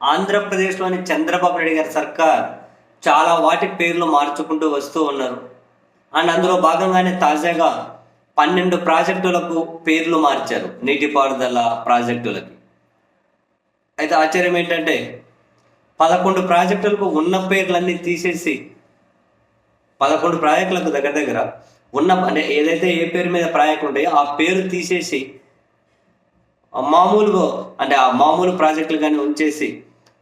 ఆంధ్రప్రదేశ్లోని చంద్రబాబు నాయుడు గారి సర్కార్ చాలా వాటి పేర్లు మార్చుకుంటూ వస్తూ ఉన్నారు. అండ్ అందులో భాగంగానే తాజాగా పన్నెండు ప్రాజెక్టులకు పేర్లు మార్చారు నీటిపారుదల ప్రాజెక్టులకి. అయితే ఆశ్చర్యం ఏంటంటే పదకొండు ప్రాజెక్టులకు ఉన్న పేర్లన్నీ తీసేసి పదకొండు ప్రాజెక్టులకు దగ్గర దగ్గర ఉన్న అంటే ఏదైతే ఏ పేరు మీద ప్రాజెక్ట్ ఉంటాయో ఆ పేరు తీసేసి మామూలుగా అంటే ఆ మామూలు ప్రాజెక్టులు కానీ ఉంచేసి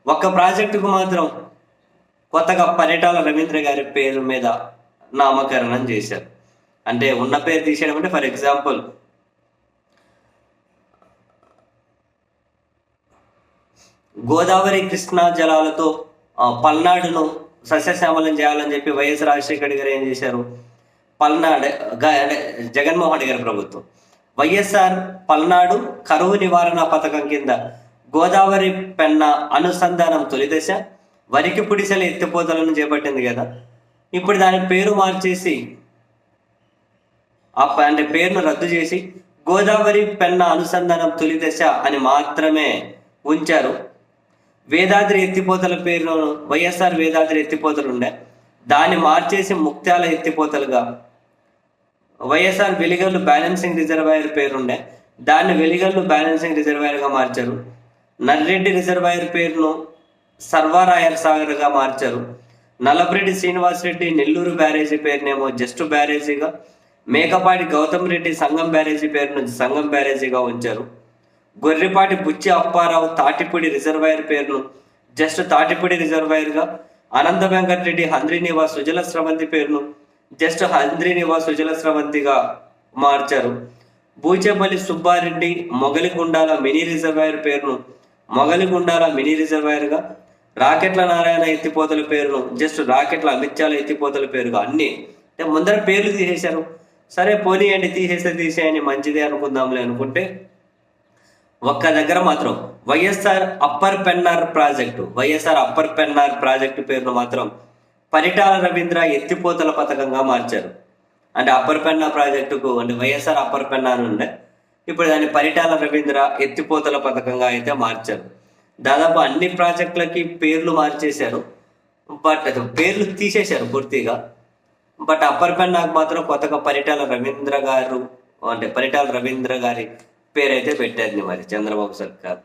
ఒక్క ప్రాజెక్టుకు మాత్రం కొత్తగా పరిటాల రవీంద్ర గారి పేరు మీద నామకరణం చేశారు. అంటే ఉన్న పేరు తీసేయడం అంటే ఫర్ ఎగ్జాంపుల్ గోదావరి కృష్ణా జలాలతో పల్నాడును సస్యశ్యామలం చేయాలని చెప్పి వైఎస్ రాజశేఖర్ గారు ఏం చేశారు? పల్నాడు అంటే జగన్మోహన్ రెడ్డి గారి ప్రభుత్వం. వైఎస్ఆర్ పల్నాడు కరువు నివారణ పథకం కింద గోదావరి పెన్న అనుసంధానం తొలి దశ వరికి పుడిసెల ఎత్తిపోతలను చేపట్టింది కదా. ఇప్పుడు దాని పేరు మార్చేసి ఆ ప- అంటే పేరును రద్దు చేసి గోదావరి పెన్న అనుసంధానం తొలి దశ అని మాత్రమే ఉంచారు. వేదాద్రి ఎత్తిపోతల పేరు వైఎస్ఆర్ వేదాద్రి ఎత్తిపోతలు ఉండే దాన్ని మార్చేసి ముక్త్యాల ఎత్తిపోతలుగా వైఎస్ఆర్ వెలిగల్లు బ్యాలెన్సింగ్ రిజర్వాయర్ పేరుండే. దాన్ని వెలిగల్లు బ్యాలెన్సింగ్ రిజర్వాయర్గా మార్చారు. నర్రెడ్డి రిజర్వాయర్ పేరును సర్వారాయర్ సాగర్గా మార్చారు. నల్లపరెడ్డి శ్రీనివాస్ రెడ్డి నెల్లూరు బ్యారేజీ పేరునేమో జస్ట్ బ్యారేజీగా మేకపాటి గౌతమ్ రెడ్డి సంగం బ్యారేజీ పేరును సంగం బ్యారేజీగా ఉంచారు. గొర్రెపాటి బుచ్చి అప్పారావు తాటిపూడి రిజర్వాయర్ పేరును జస్ట్ తాటిపూడి రిజర్వాయర్గా అనంత వెంకటరెడ్డి హంద్రీ నివాస్ సుజల స్రవంతి పేరును జస్ట్ హంద్రి నివాస్ సుజల స్రవంతిగా మార్చారు. బూచేపల్లి సుబ్బారెడ్డి మొగలిగుండాల మినీ రిజర్వాయర్ పేరును మొగలిగుండాల మినీ రిజర్వాయర్గా రాకెట్ల నారాయణ ఎత్తిపోతల పేరును జస్ట్ రాకెట్ల అమిత్యాల ఎత్తిపోతల పేరుగా అన్ని. అంటే ముందర పేర్లు తీసేశారు. సరే పోనీయండి తీసేస్తే తీసేయండి మంచిదే అనుకుందాంలే అనుకుంటే ఒక్క దగ్గర మాత్రం YSR upper Pennar project YSR upper Pennar project పేరును మాత్రం పరిటాల రవీంద్ర ఎత్తిపోతల పథకంగా మార్చారు. అంటే అప్పర్ పెన్నా ప్రాజెక్టుకు అంటే వైఎస్ఆర్ అప్పర్ పెన్నా అని ఉండే. ఇప్పుడు దాన్ని పరిటాల రవీంద్ర ఎత్తిపోతల పథకంగా అయితే మార్చారు. దాదాపు అన్ని ప్రాజెక్టులకి పేర్లు మార్చేశారు. బట్ అది పేర్లు తీసేశారు పూర్తిగా. బట్ అప్పర్ పెన్నాకు మాత్రం కొత్తగా పరిటాల రవీంద్ర గారు అంటే పరిటాల రవీంద్ర గారి పేరైతే పెట్టారు మరి చంద్రబాబు సర్కార్.